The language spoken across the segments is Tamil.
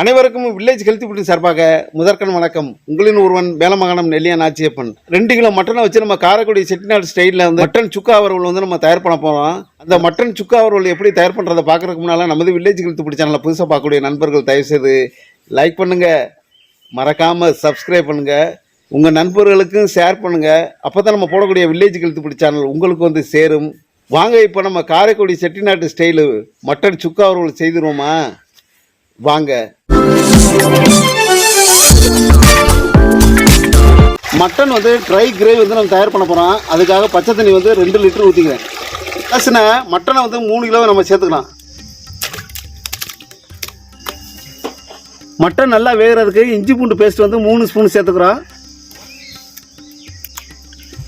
அனைவருக்கும் வில்லேஜ் ஹெல்த் ஃபுட் சார்பாக முதற்கண் வணக்கம். உங்களின் ஒருவன் வேலமகனம் நெல்லியா நாச்சியப்பன் ரெண்டு கிலோ மட்டனை வச்சு நம்ம காரைக்குடி செட்டிநாடு ஸ்டைலில் வந்து மட்டன் சுக்கா அவர்கள் வந்து நம்ம தயார் பண்ண போகிறோம் அந்த மட்டன் சுக்கா அவர்கள் எப்படி தயார் பண்ணுறதை பார்க்குறதுக்கு முன்னால் நமது வில்லேஜ் ஹெல்த் ஃபுட் சேனலில் புதுசாக பார்க்கக்கூடிய நண்பர்கள் தயவுசெய்து லைக் பண்ணுங்கள் மறக்காமல் சப்ஸ்கிரைப் பண்ணுங்கள் உங்கள் நண்பர்களுக்கும் ஷேர் பண்ணுங்கள் அப்போ தான் நம்ம போடக்கூடிய வில்லேஜ் ஹெல்த் ஃபுட் சேனல் உங்களுக்கு வந்து சேரும். வாங்க இப்போ நம்ம காரைக்குடி செட்டிநாட்டு ஸ்டைலு மட்டன் சுக்கா அவர்கள் செய்திருவோமா? வாங்க. மட்டன் வந்து ட்ரை கிரேவி வந்து நம்ம தயார் பண்ண போகிறோம் அதுக்காக பச்சை தண்ணி வந்து ரெண்டு லிட்டர் ஊற்றிக்கிறேன் ப்ளஸ்னா மட்டனை வந்து மூணு கிலோ நம்ம சேர்த்துக்கலாம். மட்டன் நல்லா வேகிறதுக்கு இஞ்சி பூண்டு பேஸ்ட் வந்து மூணு ஸ்பூன் சேர்த்துக்கிறோம்.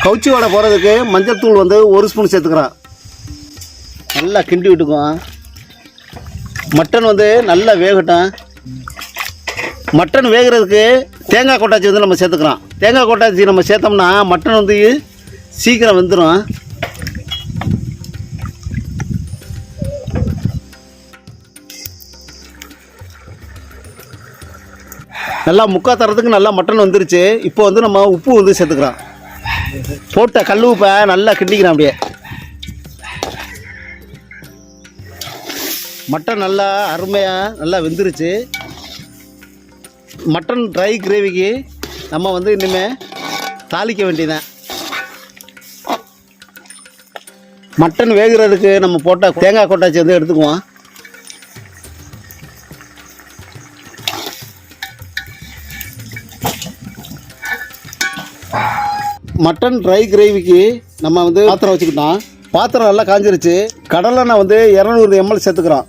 கவுச்சி வடை போகிறதுக்கு மஞ்சள் தூள் வந்து ஒரு ஸ்பூன் சேர்த்துக்கிறோம். நல்லா கிண்டி விட்டுக்குவோம். மட்டன் வந்து நல்லா வேகட்டும். மட்டன் வேகிறதுக்கு தேங்காய் கொட்டாச்சி வந்து நம்ம சேர்த்துக்கிறோம் தேங்காய் கொட்டாச்சி நம்ம சேர்த்தோம்னா மட்டன் வந்து சீக்கிரம் வெந்துடும் நல்லா முக்கா தரத்துக்கு நல்லா மட்டன் வந்துருச்சு. இப்போ வந்து நம்ம உப்பு வந்து சேர்த்துக்கிறோம் போட்ட கல் உப்பை நல்லா கிண்டிக்கிறோம் அப்படியே. மட்டன் நல்லா அருமையாக நல்லா வெந்துருச்சு. மட்டன் ட்ரை கிரேவிக்கு நம்ம வந்து இனிமேல் தாளிக்க வேண்டியதான் மட்டன் வேகிறதுக்கு நம்ம போட்டால் தேங்காய் கொட்டாச்சி வந்து எடுத்துக்குவோம். மட்டன் ட்ரை கிரேவிக்கு நம்ம வந்து பாத்திரம் வச்சுக்கிட்டோம். பாத்திரம் நல்லா காஞ்சிருச்சு. நான் வந்து இரநூறு எம்எல் சேர்த்துக்கிறோம்.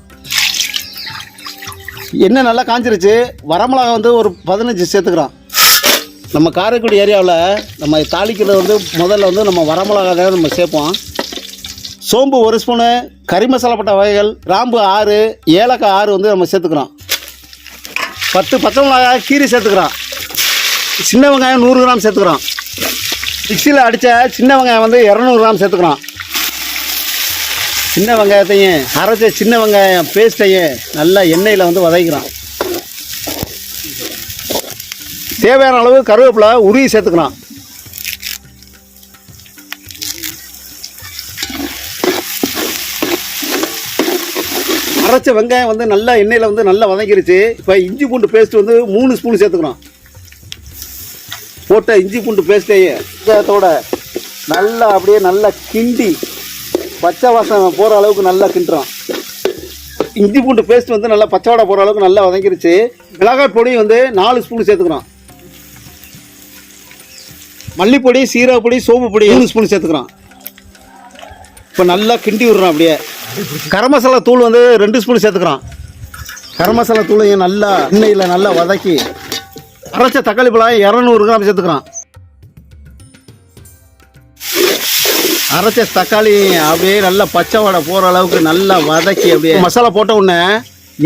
எண்ணெய் நல்லா காஞ்சிருச்சு. வரமிளகா வந்து ஒரு பதினஞ்சு சேர்த்துக்கிறோம். நம்ம காரைக்குடி ஏரியாவில் நம்ம தாளிக்கிறது வந்து முதல்ல வந்து நம்ம வரமிளகா தான் நம்ம சேர்ப்போம். சோம்பு ஒரு ஸ்பூனு கறி மசாலாப்பட்ட வகைகள் கிராம்பு ஆறு ஏலக்காய் ஆறு வந்து நம்ம சேர்த்துக்கிறோம். பத்து பச்சை மிளகாய் கீரி சேர்த்துக்கிறோம். சின்ன வெங்காயம் நூறு கிராம் சேர்த்துக்கிறோம். மிக்சியில் அடித்த சின்ன வெங்காயம் வந்து இரநூறு கிராம் சேர்த்துக்கிறோம். சின்ன வெங்காயத்தையும் அரைச்ச சின்ன வெங்காயம் பேஸ்ட்டையும் நல்லா எண்ணெயில் வந்து வதக்கிறோம் தேவையான அளவு கருவேப்பிலை உருவி சேர்த்துக்கலாம் அரைச்ச வெங்காயம் வந்து நல்லா எண்ணெயில் வந்து நல்லா வதங்கிருச்சு. இப்போ இஞ்சி பூண்டு பேஸ்ட் வந்து மூணு ஸ்பூன் சேர்த்துக்கணும் போட்ட இஞ்சி பூண்டு பேஸ்ட்டையே வெங்காயத்தோட நல்லா அப்படியே நல்லா கிண்டி பச்சை வாசம் போகிற அளவுக்கு நல்லா கிண்டுறான் இஞ்சி பூண்டு பேஸ்ட் வந்து நல்லா பச்சை வடை போகிற அளவுக்கு நல்லா வதங்கிருச்சு. மிளகாய் பொடி வந்து நாலு ஸ்பூன் சேர்த்துக்கிறோம். மல்லிப்பொடி சீரகப்பொடி சோம்பு பொடி ஏழு ஸ்பூன் சேர்த்துக்கிறோம். இப்போ நல்லா கிண்டி விடுறோம் அப்படியே. கரம் மசாலா தூள் வந்து ரெண்டு ஸ்பூன் சேர்த்துக்கிறோம். கரம் மசாலா தூளையும் நல்லா எண்ணெயில் நல்லா வதக்கி அரைச்ச தக்காளி பழம் இரநூறு கிராம் சேர்த்துக்கிறோம். அரைச்ச தக்காளி அப்படியே நல்லா பச்சை வடை போகிற அளவுக்கு நல்லா வதக்கி அப்படியே. மசாலா போட்ட உடனே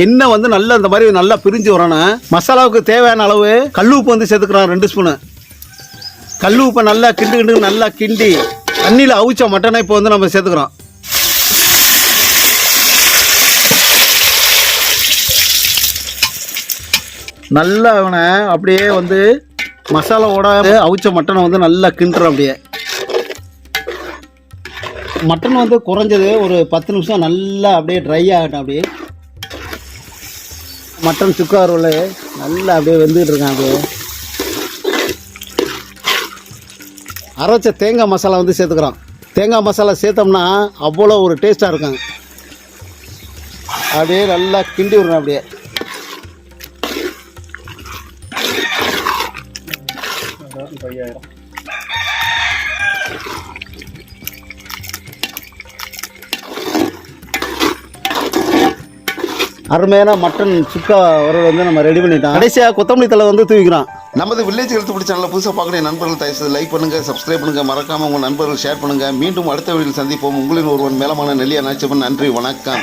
எண்ணெய் வந்து நல்லா இந்த மாதிரி நல்லா பிரிஞ்சு வரணும். மசாலாவுக்கு தேவையான அளவு கல் உப்பு வந்து சேர்த்துக்கிறோம் ரெண்டு ஸ்பூனு கல் உப்பை நல்லா கிண்டு கிண்டு நல்லா கிண்டி தண்ணியில் அவிச்ச மட்டனை இப்போ வந்து நம்ம சேர்த்துக்கிறோம். நல்லா அவனை அப்படியே வந்து மசாலாவோட அவிச்ச மட்டனை வந்து நல்லா கிண்டுறோம் அப்படியே. மட்டன் வந்து குறைஞ்சது ஒரு பத்து நிமிஷம் நல்லா அப்படியே ட்ரை ஆகட்டும் அப்படியே. மட்டன் சுக்கா ரோல் நல்லா அப்படியே வெந்துகிட்டு இருக்கான் அப்படியே. அரைச்ச தேங்காய் மசாலா வந்து சேர்த்துக்கிறோம் தேங்காய் மசாலா சேர்த்தோம்னா அவ்வளோ ஒரு டேஸ்ட்டாக இருக்கும். அப்படியே நல்லா கிண்டி விடணும் அப்படியே. அருமையான மட்டன் சுக்கா வறுவல் வந்து நம்ம ரெடி பண்ணிட்டோம் கடைசியாக கொத்தமல்லி தலை வந்து தூவிக்கிறோம் நமது வில்லேஜ் ஹெல்த் பிடிச்ச சேனலை புதுசாக பார்க்கக்கூடிய நண்பர்கள் தயவுசெய்து லைக் பண்ணுங்க சப்ஸ்கிரைப் பண்ணுங்க. மறக்காம உங்கள் நண்பர்கள் ஷேர் பண்ணுங்க. மீண்டும் அடுத்த வீடியோவில் சந்திப்போம். உங்களின் ஒருவன் மேலமான நெல்லியா நாச்சப்பன் நன்றி வணக்கம்.